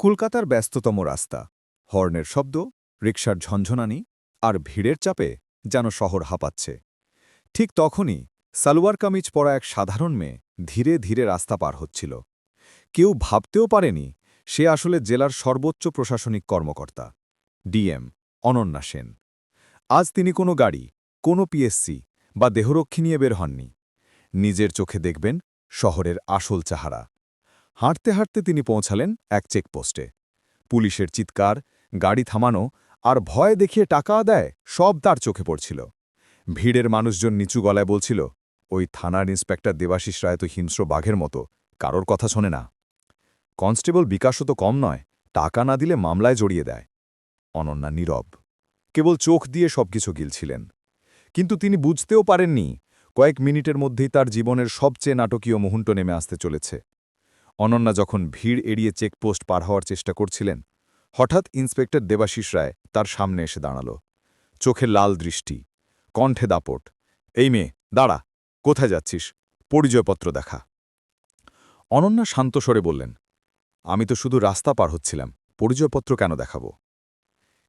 কলকাতার ব্যস্ততম রাস্তা। হর্নের শব্দ, রিকশার ঝনঝনানি আর ভিড়ের চাপে যেন শহর হাঁপাচ্ছে। ঠিক তখনই সালোয়ার কামিজ পরা এক সাধারণ মেয়ে ধীরে ধীরে রাস্তা পার হচ্ছিল। কেউ ভাবতেও পারেনি সে আসলে জেলার সর্বোচ্চ প্রশাসনিক কর্মকর্তা। ডিএম অনন্যা সেন। আজ তিনি কোনো গাড়ি, কোনো পিএসসি বা দেহরক্ষী নিয়ে বের হননি। নিজের চোখে দেখবেন শহরের আসল চাহারা। হাঁটতে হাঁটতে তিনি পৌঁছালেন এক চেকপোস্টে। পুলিশের চিৎকার, গাড়ি থামানো আর ভয় দেখিয়ে টাকা দেয় সব তার চোখে পড়ছিল। ভিড়ের মানুষজন নিচু গলায় বলছিল, ওই থানার ইন্সপেক্টর দেবাশিস রায় তো হিংস্র বাঘের মতো, কারোর কথা শোনে না। কনস্টেবল বিকাশও তো কম নয়, টাকা না দিলে মামলায় জড়িয়ে দেয়। অনন্যা নীরব। কেবল চোখ দিয়ে সবকিছু গিলছিলেন। কিন্তু তিনি বুঝতেও পারেননি, কয়েক মিনিটের মধ্যেই তার জীবনের সবচেয়ে নাটকীয় মুহূর্ত নেমে আসতে চলেছে। অনন্যা যখন ভিড় এড়িয়ে চেকপোস্ট পার হওয়ার চেষ্টা করছিলেন, হঠাৎ ইন্সপেক্টর দেবাশিস রায় তার সামনে এসে দাঁড়াল। চোখে লাল দৃষ্টি, কণ্ঠে দাপট, এই মেয়ে, দাঁড়া, কোথায় যাচ্ছিস? পরিচয়পত্র দেখা। অনন্যা শান্ত স্বরে বললেন, আমি তো শুধু রাস্তা পার হচ্ছিলাম, পরিচয়পত্র কেন দেখাব?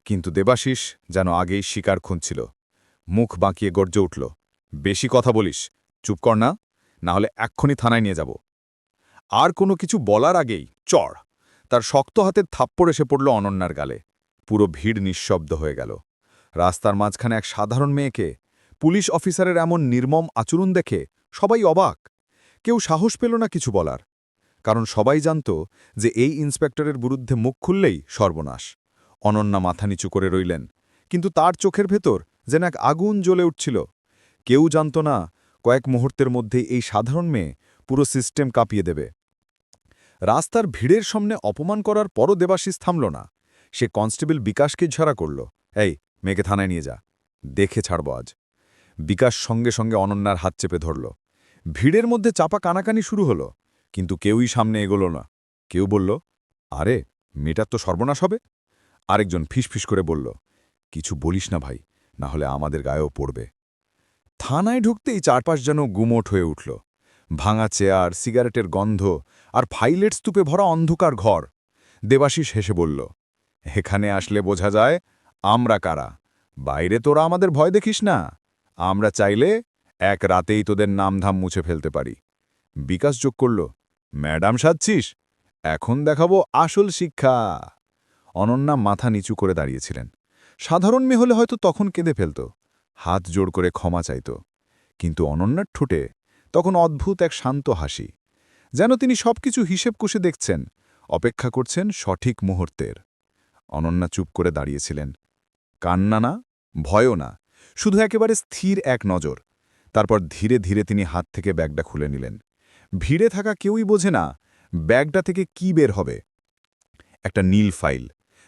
কিন্তু দেবাশিস যেন আগেই শিকার খুঁজছিল মুখ বাঁকিয়ে গর্জে উঠল, বেশি কথা বলিস, চুপ কর না না হলে এক্ষুনি থানায় নিয়ে যাব। আর কোনো কিছু বলার আগেই চড়। তার শক্ত হাতের থাপ্পড় এসে পড়ল অনন্যার গালে। পুরো ভিড় নিঃশব্দ হয়ে গেল। রাস্তার মাঝখানে এক সাধারণ মেয়েকে পুলিশ অফিসারের এমন নির্মম আচরণ দেখে সবাই অবাক। কেউ সাহস পেল না কিছু বলার। কারণ সবাই জানত যে এই ইন্সপেক্টরের বিরুদ্ধে মুখ খুললেই সর্বনাশ। অনন্যা মাথা নিচু করে রইলেন, কিন্তু তার চোখের ভেতর যেন এক আগুন জ্বলে উঠছিল। কেউ জানত না কয়েক মুহূর্তের মধ্যেই এই সাধারণ মেয়ে পুরো সিস্টেম কাঁপিয়ে দেবে। রাস্তার ভিড়ের সামনে অপমান করার পরও দেবাশিস থামল না। সে কনস্টেবল বিকাশকে ঝাড়া করল, এই, মেয়েকে থানায় নিয়ে যা। দেখে ছাড়ব আজ। বিকাশ সঙ্গে সঙ্গে অনন্যার হাত চেপে ধরল। ভিড়ের মধ্যে চাপা কানাকানি শুরু হলো, কিন্তু কেউই সামনে এগোল না। কেউ বলল, আরে, মেয়েটার তো সর্বনাশ হবে। আরেকজন ফিসফিস করে বলল, কিছু বলিস না ভাই, না হলে আমাদের গায়েও পড়বে। থানায় ঢুকতেই চারপাশ যেন গুমোট হয়ে উঠল। ভাঙা চেয়ার, সিগারেটের গন্ধ আর ফাইলেট স্তূপে ভরা অন্ধকার ঘর। দেবাশিস হেসে বলল, এখানে আসলে বোঝা যায় আমরা কারা। বাইরে তোরা আমাদের ভয় দেখিস না। আমরা চাইলে এক রাতেই তোদের নামধাম মুছে ফেলতে পারি। বিকাশ যোগ করল, ম্যাডাম সাজছিস? এখন দেখাবো আসল শিক্ষা। অনন্যা মাথা নিচু করে দাঁড়িয়েছিলেন। সাধারণ মেয়ে হলে হয়তো তখন কেঁদে ফেলত, হাত জোড় করে ক্ষমা চাইত। কিন্তু অনন্যার ঠোঁটে তখন অদ্ভুত এক শান্ত হাসি, যেন তিনি সবকিছু হিসেব কষে দেখছেন, অপেক্ষা করছেন সঠিক মুহূর্তের। অনন্যা চুপ করে দাঁড়িয়েছিলেন। কান্না না, ভয়ও না, শুধু একেবারে স্থির এক নজর। তারপর ধীরে ধীরে তিনি হাত থেকে ব্যাগটা খুলে নিলেন। ভিড়ে থাকা কেউই বোঝে না, ব্যাগটা থেকে কি বের হবে। একটা নীল ফাইল,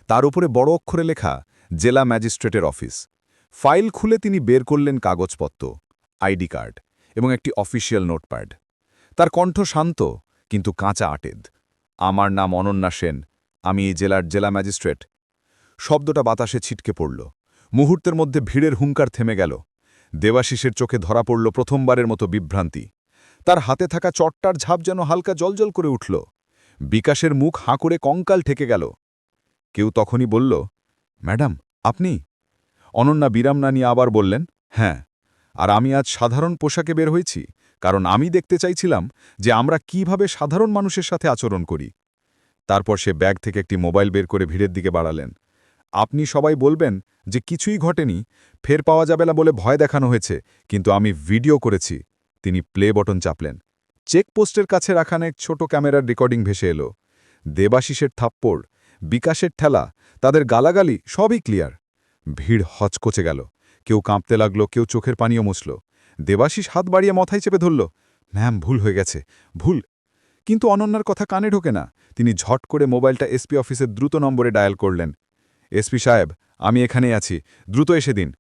তার উপরে বড় অক্ষরে লেখা, জেলা ম্যাজিস্ট্রেটের অফিস। ফাইল খুলে তিনি বের করলেন কাগজপত্র, আইডি কার্ড। এবং একটি অফিসিয়াল নোটপ্যাড। তার কণ্ঠ শান্ত, কিন্তু কাঁচা আটেদ। আমার নাম অনন্যা সেন, আমি এই জেলার জেলা ম্যাজিস্ট্রেট। শব্দটা বাতাসে ছিটকে পড়ল। মুহূর্তের মধ্যে ভিড়ের হুঙ্কার থেমে গেল। দেবাশিসের চোখে ধরা পড়ল প্রথমবারের মতো বিভ্রান্তি। তার হাতে থাকা চট্টার ঝাপ যেন হালকা জলজল করে উঠল। বিকাশের মুখ হাঁ করে কঙ্কাল ঠেকে গেল। কেউ তখনই বলল, ম্যাডাম, আপনি? অনন্যা বিরাম না নিয়ে আবার বললেন হ্যাঁ। আর আমি আজ সাধারণ পোশাকে বের হয়েছি, কারণ আমি দেখতে চাইছিলাম যে আমরা কীভাবে সাধারণ মানুষের সাথে আচরণ করি। তারপর সে ব্যাগ থেকে একটি মোবাইল বের করে ভিড়ের দিকে বাড়ালেন। আপনি সবাই বলবেন যে কিছুই ঘটেনি, ফের পাওয়া যাবে না বলে ভয় দেখানো হয়েছে, কিন্তু আমি ভিডিও করেছি। তিনি প্লে বটন চাপলেন। চেকপোস্টের কাছে রাখান এক ছোট ক্যামেরার রেকর্ডিং ভেসে এলো। দেবাশিসের থাপ্পড়, বিকাশের ঠেলা, তাদের গালাগালি সবই ক্লিয়ার। ভিড় হচকচে গেল। কেউ কাঁপতে লাগল, কেউ চোখের পানিও মুছল। দেবাশিস হাত বাড়িয়ে মাথায় চেপে ধরল, ম্যাম, ভুল হয়ে গেছে, ভুল। কিন্তু অনন্যার কথা কানে ঢোকে না। তিনি ঝট করে মোবাইলটা এসপি অফিসের দ্রুত নম্বরে ডায়াল করলেন। এসপি সাহেব, আমি এখানে আছি, দ্রুত এসে দিন।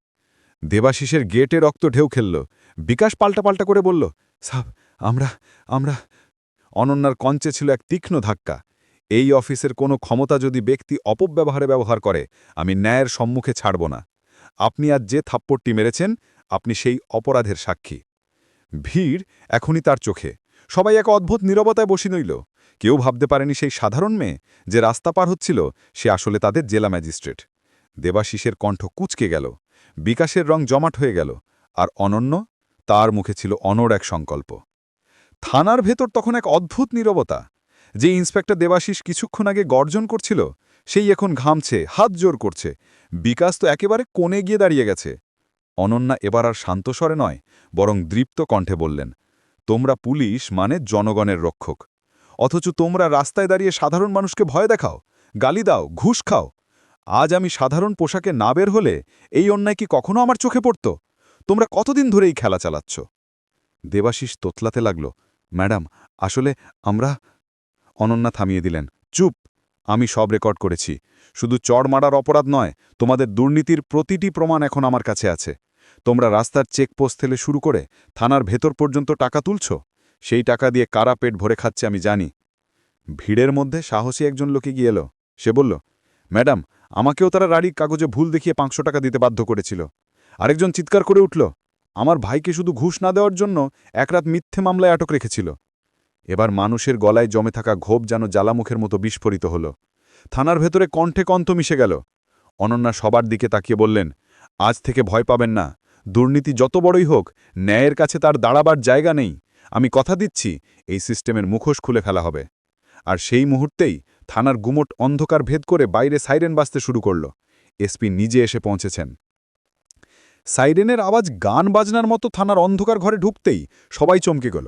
দেবাশিসের গেটে রক্ত ঢেউ খেলল। বিকাশ পাল্টা পাল্টা করে বলল, সাব, আমরা আমরা অনন্যার কঞ্চে ছিল এক তীক্ষ্ণ ধাক্কা। এই অফিসের কোনো ক্ষমতা যদি ব্যক্তি অপব্যবহারে ব্যবহার করে, আমি ন্যায়ের সম্মুখে ছাড়ব না। আপনি আজ যে থাপ্পড়টি মেরেছেন, আপনি সেই অপরাধের সাক্ষী। ভিড় এখনই তার চোখে। সবাই এক অদ্ভুত নীরবতায় বসি নইল কেউ ভাবতে পারেনি সেই সাধারণ মেয়ে যে রাস্তা পার হচ্ছিল, সে আসলে তাদের জেলা ম্যাজিস্ট্রেট। দেবাশিসের কণ্ঠ কুচকে গেল। বিকাশের রং জমাট হয়ে গেল। আর অনন্য, তার মুখে ছিল অনর এক সংকল্প। থানার ভেতর তখন এক অদ্ভুত নীরবতা। যে ইন্সপেক্টর দেবাশিস কিছুক্ষণ আগে গর্জন করছিল সেই এখন ঘামছে, হাত জোর করছে। বিকাশ তো একেবারে কোণে গিয়ে দাঁড়িয়ে গেছে। অনন্যা এবার আর শান্তস্বরে নয়, বরং দৃপ্ত কণ্ঠে বললেন, তোমরা পুলিশ মানে জনগণের রক্ষক। অথচ তোমরা রাস্তায় দাঁড়িয়ে সাধারণ মানুষকে ভয় দেখাও, গালি দাও, ঘুষ খাও। আজ আমি সাধারণ পোশাকে না বের হলে এই অন্যায় কি কখনো আমার চোখে পড়ত? তোমরা কতদিন ধরে এই খেলা চালাচ্ছ? দেবাশিস তোতলাতে লাগল, ম্যাডাম, আসলে আমরা অনন্যা থামিয়ে দিলেন, চুপ! আমি সব রেকর্ড করেছি। শুধু চড় মারার অপরাধ নয়, তোমাদের দুর্নীতির প্রতিটি প্রমাণ এখন আমার কাছে আছে। তোমরা রাস্তার চেকপোস্ট থেকে শুরু করে থানার ভেতর পর্যন্ত টাকা তুলছ? সেই টাকা দিয়ে কারা পেট ভরে খাচ্ছে আমি জানি। ভিড়ের মধ্যে সাহসী একজন লোকে গিয়ে এলো। সে বলল, ম্যাডাম, আমাকেও তারা রাড়ির কাগজে ভুল দেখিয়ে পাঁচশো টাকা দিতে বাধ্য করেছিল। আরেকজন চিৎকার করে উঠল, আমার ভাইকে শুধু ঘুষ না দেওয়ার জন্য একরাত মিথ্যে মামলায় আটক রেখেছিল। এবার মানুষের গলায় জমে থাকা ঘোপ যেন জ্বালামুখের মতো বিস্ফোরিত হল। থানার ভেতরে কণ্ঠে কণ্ঠ মিশে গেল। অনন্যা সবার দিকে তাকিয়ে বললেন, আজ থেকে ভয় পাবেন না। দুর্নীতি যত বড়ই হোক, ন্যায়ের কাছে তার দাঁড়াবার জায়গা নেই। আমি কথা দিচ্ছি, এই সিস্টেমের মুখোশ খুলে ফেলা হবে। আর সেই মুহূর্তেই থানার গুমট অন্ধকার ভেদ করে বাইরে সাইরেন বাজতে শুরু করল। এসপি নিজে এসে পৌঁছেছেন। সাইরেনের আওয়াজ গান বাজনার মতো থানার অন্ধকার ঘরে ঢুকতেই সবাই চমকে গেল।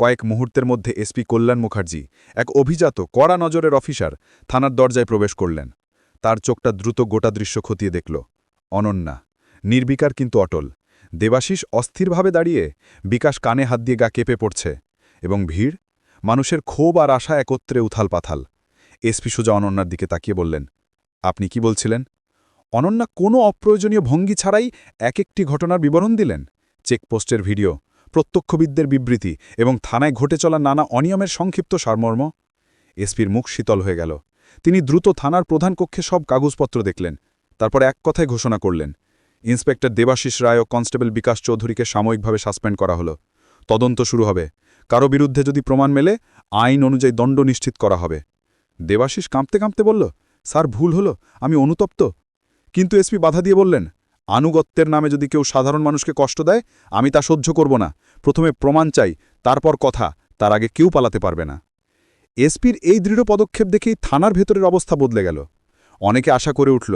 কয়েক মুহূর্তের মধ্যে এসপি কল্যাণ মুখার্জি, এক অভিজাত, কড়া নজরের অফিসার, থানার দরজায় প্রবেশ করলেন। তার চোখটা দ্রুত গোটা দৃশ্য খতিয়ে দেখল। অনন্যা, নির্বিকার কিন্তু অটল। দেবাশিস অস্থিরভাবে দাঁড়িয়ে বিকাশ কানে হাত দিয়ে গা কেঁপে পড়ছে এবং ভিড়, মানুষের ক্ষোভ আর আশা একত্রে উথাল পাথাল এসপি সোজা অনন্যার দিকে তাকিয়ে বললেন, আপনি কি বলছিলেন? অনন্যা কোনো অপ্রয়োজনীয় ভঙ্গি ছাড়াই এক একটি ঘটনার বিবরণ দিলেন? চেকপোস্টের ভিডিও প্রত্যক্ষবিদদের বিবৃতি এবং থানায় ঘটে চলা নানা অনিয়মের সংক্ষিপ্ত সারমর্ম। এসপির মুখ শীতল হয়ে গেল। তিনি দ্রুত থানার প্রধান কক্ষে সব কাগজপত্র দেখলেন। তারপর এক কথায় ঘোষণা করলেন। ইন্সপেক্টর দেবাশিস রায় ও কনস্টেবল বিকাশ চৌধুরীকে সাময়িকভাবে সাসপেন্ড করা হলো। তদন্ত শুরু হবে। কারও বিরুদ্ধে যদি প্রমাণ মেলে, আইন অনুযায়ী দণ্ড নিশ্চিত করা হবে। দেবাশিস কাঁপতে কাঁপতে বলল, স্যার, ভুল হলো। আমি অনুতপ্ত। কিন্তু এসপি বাধা দিয়ে বললেন আনুগত্যের নামে যদি কেউ সাধারণ মানুষকে কষ্ট দেয়, আমি তা সহ্য করব না। প্রথমে প্রমাণ চাই, তারপর কথা, তার আগে কেউ পালাতে পারবে না। এসপির এই দৃঢ় পদক্ষেপ দেখেই থানার ভেতরের অবস্থা বদলে গেল। অনেকে আশা করে উঠল,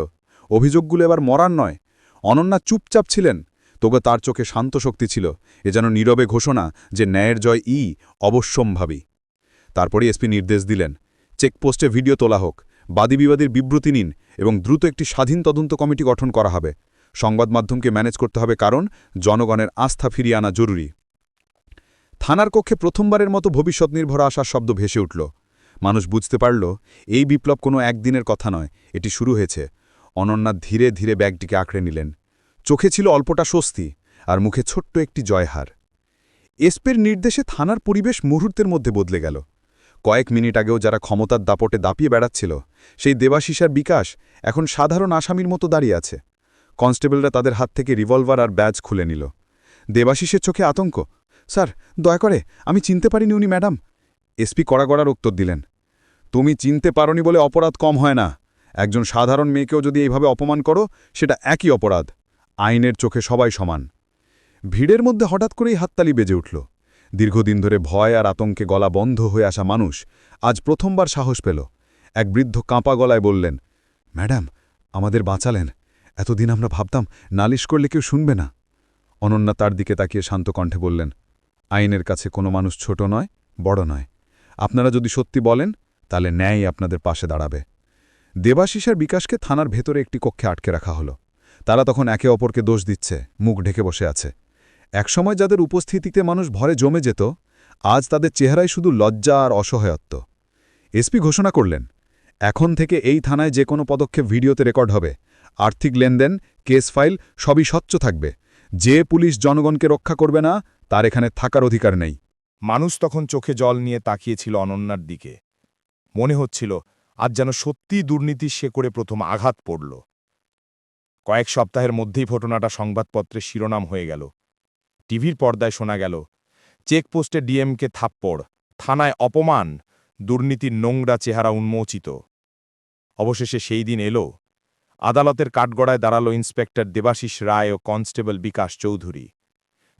অভিযোগগুলো এবার মরার নয়। অনন্যা চুপচাপ ছিলেন, তবে তার চোখে শান্ত শক্তি ছিল, এ যেন নীরবে ঘোষণা যে ন্যায়ের জয় ই অবশ্যম্ভাবী। তারপরে এসপি নির্দেশ দিলেন, চেকপোস্টে ভিডিও তোলা হোক, বাদী বিবাদীর বিবৃতি নিন এবং দ্রুত একটি স্বাধীন তদন্ত কমিটি গঠন করা হবে। সংবাদ মাধ্যমকে ম্যানেজ করতে হবে কারণ জনগণের আস্থা ফিরিয়ে আনা জরুরি। থানার কক্ষে প্রথমবারের মতো ভবিষ্যৎ নির্ভর আসার শব্দ ভেসে উঠল। মানুষ বুঝতে পারল, এই বিপ্লব কোনো একদিনের কথা নয়, এটি শুরু হয়েছে। অনন্যা ধীরে ধীরে ব্যাগটিকে আঁকড়ে নিলেন। চোখে ছিল অল্পটা স্বস্তি আর মুখে ছোট্ট একটি জয়হার। এসপের নির্দেশে থানার পরিবেশ মুহূর্তের মধ্যে বদলে গেল। কয়েক মিনিট আগেও যারা ক্ষমতার দাপটে দাপিয়ে বেড়াচ্ছিল, সেই দেবাশিসার বিকাশ এখন সাধারণ আসামির মতো দাঁড়িয়ে আছে। কনস্টেবলরা তাদের হাত থেকে রিভলভার আর ব্যাজ খুলে নিল। দেবাশিসের চোখে আতঙ্ক। স্যার, দয়া করে, আমি চিনতে পারিনি উনি, ম্যাডাম। এসপি কড়াগড়ার উত্তর দিলেন। তুমি চিনতে পারনি বলে অপরাধ কম হয় না। একজন সাধারণ মেয়েকেও যদি এইভাবে অপমান করো, সেটা একই অপরাধ। আইনের চোখে সবাই সমান। ভিড়ের মধ্যে হঠাৎ করেই হাততালি বেজে উঠল। দীর্ঘদিন ধরে ভয় আর আতঙ্কে গলা বন্ধ হয়ে আসা মানুষ আজ প্রথমবার সাহস পেল। এক বৃদ্ধ কাঁপা গলায় বললেন, ম্যাডাম, আমাদের বাঁচালেন। এতদিন আমরা ভাবতাম, নালিশ করলে কেউ শুনবে না। অনন্যা তার দিকে তাকিয়ে শান্ত কণ্ঠে বললেন, আইনের কাছে কোনো মানুষ ছোট নয়, বড় নয়। আপনারা যদি সত্যি বলেন, তাহলে ন্যায় আপনাদের পাশে দাঁড়াবে। দেবাশিসের বিকাশকে থানার ভেতরে একটি কক্ষে আটকে রাখা হলো। তারা তখন একে অপরকে দোষ দিচ্ছে, মুখ ঢেকে বসে আছে। একসময় যাদের উপস্থিতিতে মানুষ ভরে জমে যেত, আজ তাদের চেহারায় শুধু লজ্জা আর অসহায়ত্ব। এসপি ঘোষণা করলেন, এখন থেকে এই থানায় যে কোনো পদক্ষেপ ভিডিওতে রেকর্ড হবে। আর্থিক লেনদেন, কেস ফাইল সবই স্বচ্ছ থাকবে। যে পুলিশ জনগণকে রক্ষা করবে না, তার এখানে থাকার অধিকার নেই। মানুষ তখন চোখে জল নিয়ে তাকিয়েছিল অনন্যার দিকে। মনে হচ্ছিল, আজ যেন সত্যিই দুর্নীতির করে প্রথম আঘাত পড়ল। কয়েক সপ্তাহের মধ্যেই ঘটনাটা সংবাদপত্রে শিরোনাম হয়ে গেল। টিভির পর্দায় শোনা গেল, চেকপোস্টে ডিএমকে থাপ্পড়, থানায় অপমান, দুর্নীতির নোংরা চেহারা উন্মোচিত। অবশেষে সেই দিন এলো। আদালতের কাঠগড়ায় দাঁড়াল ইন্সপেক্টর দেবাশিস রায় ও কনস্টেবল বিকাশ চৌধুরী।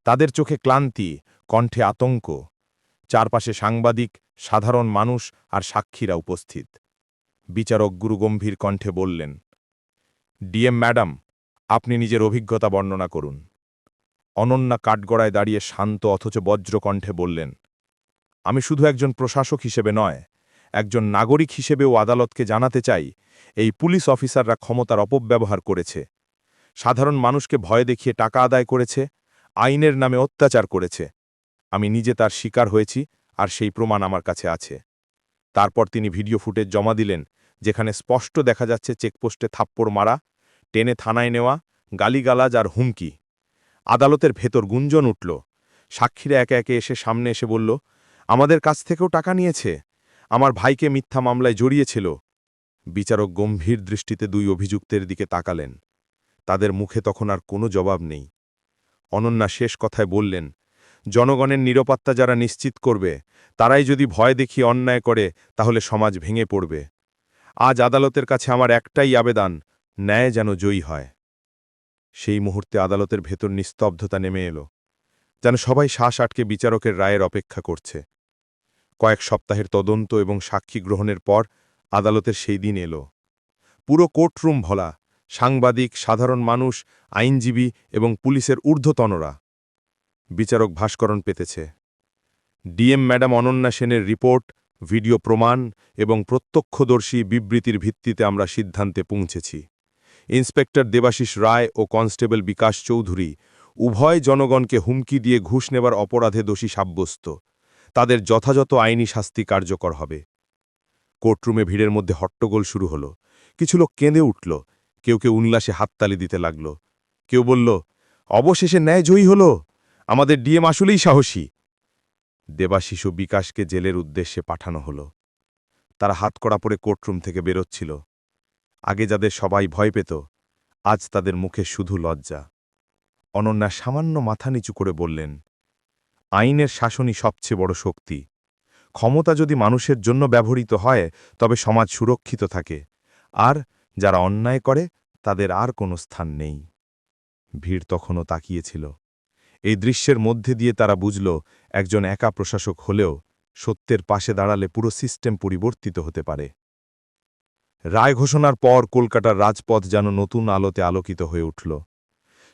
তাদের চোখে ক্লান্তি, কণ্ঠে আতঙ্ক। চারপাশে সাংবাদিক, সাধারণ মানুষ আর সাক্ষীরা উপস্থিত। বিচারক গুরু গম্ভীর কণ্ঠে বললেন, ডিএম ম্যাডাম, আপনি নিজের অভিজ্ঞতা বর্ণনা করুন। অনন্যা কাঠগড়ায় দাঁড়িয়ে শান্ত অথচ বজ্র কণ্ঠে বললেন, আমি শুধু একজন প্রশাসক হিসেবে নয় একজন নাগরিক হিসেবেও আদালতকে জানাতে চাই, এই পুলিশ অফিসাররা ক্ষমতার অপব্যবহার করেছে। সাধারণ মানুষকে ভয় দেখিয়ে টাকা আদায় করেছে, আইনের নামে অত্যাচার করেছে। আমি নিজে তার শিকার হয়েছি আর সেই প্রমাণ আমার কাছে আছে। তারপর তিনি ভিডিও ফুটেজ জমা দিলেন, যেখানে স্পষ্ট দেখা যাচ্ছে চেকপোস্টে থাপ্পড় মারা, টেনে থানায় নেওয়া, গালিগালাজ আর হুমকি। আদালতের ভেতর গুঞ্জন উঠল। সাক্ষীরা একে একে এসে সামনে এসে বলল, আমাদের কাছ থেকেও টাকা নিয়েছে? আমার ভাইকে মিথ্যা মামলায় জড়িয়েছিল। বিচারক গম্ভীর দৃষ্টিতে দুই অভিযুক্তের দিকে তাকালেন। তাদের মুখে তখন আর কোনো জবাব নেই। অনন্যা শেষ কথায় বললেন, জনগণের নিরাপত্তা যারা নিশ্চিত করবে, তারাই যদি ভয় দেখিয়ে অন্যায় করে, তাহলে সমাজ ভেঙে পড়বে। আজ আদালতের কাছে আমার একটাই আবেদন, ন্যায় যেন জয়ী হয়। সেই মুহূর্তে আদালতের ভেতর নিস্তব্ধতা নেমে এলো, যেন সবাই শ্বাস আটকে বিচারকের রায়ের অপেক্ষা করছে। কয়েক সপ্তাহের তদন্ত এবং সাক্ষী গ্রহণের পর আদালতের সেই দিন এলো। পুরো কোর্টরুম ভলা, সাংবাদিক, সাধারণ মানুষ, আইনজীবী এবং পুলিশের ঊর্ধ্বতনরা। বিচারক ভাস্করণ পেতেছে। ডিএম ম্যাডাম অনন্যা সেনের রিপোর্ট, ভিডিও প্রমাণ এবং প্রত্যক্ষদর্শী বিবৃতির ভিত্তিতে আমরা সিদ্ধান্তে পৌঁছেছি। ইন্সপেক্টর দেবাশিস রায় ও কনস্টেবল বিকাশ চৌধুরী উভয় জনগণকে হুমকি দিয়ে ঘুষ নেবার অপরাধে দোষী সাব্যস্ত। তাদের যথাযথ আইনি শাস্তি কার্যকর হবে। কোর্টরুমে ভিড়ের মধ্যে হট্টগোল শুরু হলো। কিছু লোক কেঁদে উঠল। কেউ কেউ উল্লাসে হাততালি দিতে লাগল। কেউ বলল, অবশেষে ন্যায় জয়ী হল। আমাদের ডিএম আসলেই সাহসী। দেবাশিশু বিকাশকে জেলের উদ্দেশ্যে পাঠানো হলো। তারা হাতকড়া পরে কোর্টরুম থেকে বেরোচ্ছিল। আগে যাদের সবাই ভয় পেত, আজ তাদের মুখে শুধু লজ্জা। অনন্যা সামান্য মাথা নিচু করে বললেন আইনের শাসনই সবচেয়ে বড় শক্তি। ক্ষমতা যদি মানুষের জন্য ব্যবহৃত হয়, তবে সমাজ সুরক্ষিত থাকে। আর যারা অন্যায় করে, তাদের আর কোনো স্থান নেই। ভিড় তখনও তাকিয়েছিল। এই দৃশ্যের মধ্যে দিয়ে তারা বুঝল, একজন একা প্রশাসক হলেও সত্যের পাশে দাঁড়ালে পুরো সিস্টেম পরিবর্তিত হতে পারে। রায় ঘোষণার পর কলকাতার রাজপথ যেন নতুন আলোতে আলোকিত হয়ে উঠল।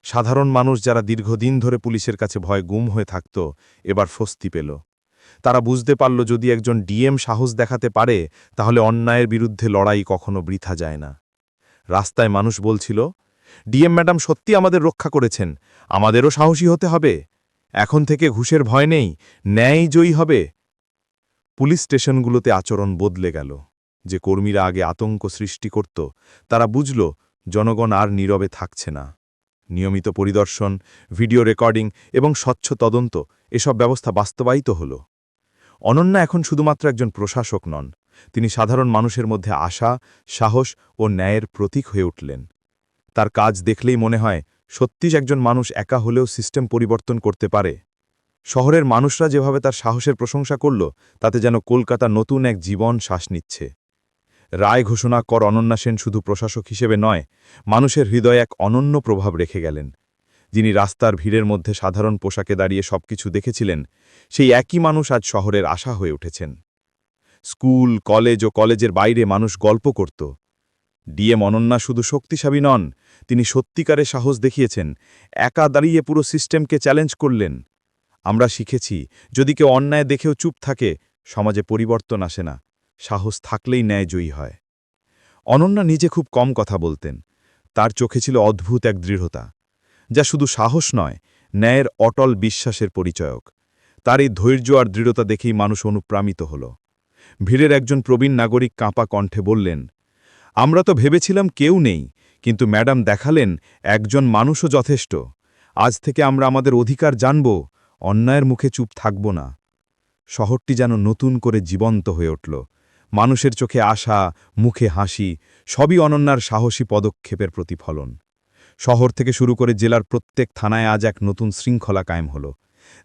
সাধারণ মানুষ যারা দীর্ঘদিন ধরে পুলিশের কাছে ভয় গুম হয়ে থাকত, এবার স্বস্তি পেল। তারা বুঝতে পারল যদি একজন ডিএম সাহস দেখাতে পারে, তাহলে অন্যায়ের বিরুদ্ধে লড়াই কখনো বৃথা যায় না। রাস্তায় মানুষ বলছিল, ডিএম ম্যাডাম সত্যি আমাদের রক্ষা করেছেন, আমাদেরও সাহসী হতে হবে। এখন থেকে ঘুষের ভয় নেই ন্যায় জয়ী হবে। পুলিশ স্টেশনগুলোতে আচরণ বদলে গেল। যে কর্মীরা আগে আতঙ্ক সৃষ্টি করত, তারা বুঝল, জনগণ আর নীরবে থাকছে না। নিয়মিত পরিদর্শন, ভিডিও রেকর্ডিং এবং স্বচ্ছ তদন্ত এসব ব্যবস্থা বাস্তবায়িত হল। অনন্যা এখন শুধুমাত্র একজন প্রশাসক নন, তিনি সাধারণ মানুষের মধ্যে আশা, সাহস ও ন্যায়ের প্রতীক হয়ে উঠলেন। তার কাজ দেখলেই মনে হয়, সত্যিই একজন মানুষ একা হলেও সিস্টেম পরিবর্তন করতে পারে। শহরের মানুষরা যেভাবে তার সাহসের প্রশংসা করল, তাতে যেন কলকাতা নতুন এক জীবন শ্বাস নিচ্ছে। রায় ঘোষণা কর অনন্যা সেন শুধু প্রশাসক হিসেবে নয়, মানুষের হৃদয়ে এক অনন্য প্রভাব রেখে গেলেন। যিনি রাস্তার ভিড়ের মধ্যে সাধারণ পোশাকে দাঁড়িয়ে সবকিছু দেখেছিলেন, সেই একই মানুষ আজ শহরের আশা হয়ে উঠেছেন। স্কুল, কলেজ ও কলেজের বাইরে মানুষ গল্প করত। ডিএম অনন্যা শুধু শক্তিশালী নন, তিনি সত্যিকারে সাহস দেখিয়েছেন, একা দাঁড়িয়ে পুরো সিস্টেমকে চ্যালেঞ্জ করলেন। আমরা শিখেছি, যদি কেউ অন্যায় দেখেও চুপ থাকে, সমাজে পরিবর্তন আসে না। সাহস থাকলেই ন্যায় জয়ী হয়। অনন্যা নিজে খুব কম কথা বলতেন। তার চোখে ছিল অদ্ভুত এক দৃঢ়তা, যা শুধু সাহস নয়, ন্যায়ের অটল বিশ্বাসের পরিচয়ক। তার এই ধৈর্য আর দৃঢ়তা দেখেই মানুষ অনুপ্রাণিত হল। ভিড়ের একজন প্রবীণ নাগরিক কাঁপা কণ্ঠে বললেন, আমরা তো ভেবেছিলাম কেউ নেই, কিন্তু ম্যাডাম দেখালেন একজন মানুষও যথেষ্ট। আজ থেকে আমরা আমাদের অধিকার জানব, অন্যায়ের মুখে চুপ থাকব না। শহরটি যেন নতুন করে জীবন্ত হয়ে উঠল। মানুষের চোখে আশা, মুখে হাসি, সবই অনন্যার সাহসী পদক্ষেপের প্রতিফলন। শহর থেকে শুরু করে জেলার প্রত্যেক থানায় আজ এক নতুন শৃঙ্খলা কায়েম হল।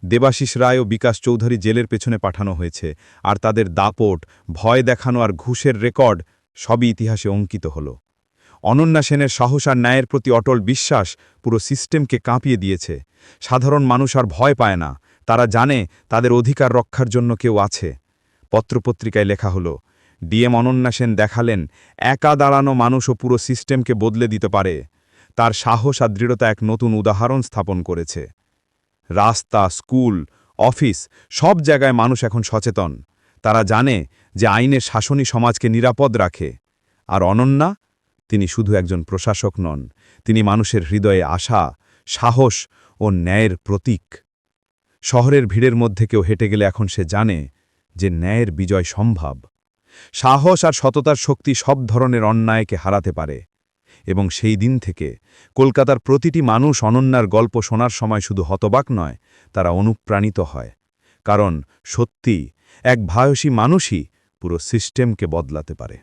দেবাশিস রায় ও বিকাশ চৌধুরী জেলের পেছনে পাঠানো হয়েছে, আর তাদের দাপট, ভয় দেখানো আর ঘুষের রেকর্ড সবই ইতিহাসে অঙ্কিত হল। অনন্যা সেনের সাহস আর ন্যায়ের প্রতি অটল বিশ্বাস পুরো সিস্টেমকে কাঁপিয়ে দিয়েছে। সাধারণ মানুষ আর ভয় পায় না, তারা জানে তাদের অধিকার রক্ষার জন্য কেউ আছে। পত্রপত্রিকায় লেখা হলো ডিএম অনন্যা সেন দেখালেন, একা দাঁড়ানো মানুষও পুরো সিস্টেমকে বদলে দিতে পারে। তার সাহস আর দৃঢ়তা এক নতুন উদাহরণ স্থাপন করেছে। রাস্তা, স্কুল, অফিস, সব জায়গায় মানুষ এখন সচেতন। তারা জানে যে আইনের শাসনই সমাজকে নিরাপদ রাখে। আর অনন্যা? তিনি শুধু একজন প্রশাসক নন, তিনি মানুষের হৃদয়ে আশা, সাহস ও ন্যায়ের প্রতীক। শহরের ভিড়ের মধ্যে কেউ হেঁটে গেলে এখন সে জানে যে ন্যায়ের বিজয় সম্ভব। সাহস আর সততার শক্তি সব ধরনের অন্যায়কে হারাতে পারে। এবং সেই দিন থেকে কলকাতার প্রতিটি মানুষ অনন্যার গল্প শোনার সময় শুধু হতবাক নয়, তারা অনুপ্রাণিত হয়। কারণ সত্যি এক ভায়সী মানুষই পুরো সিস্টেমকে বদলাতে পারে।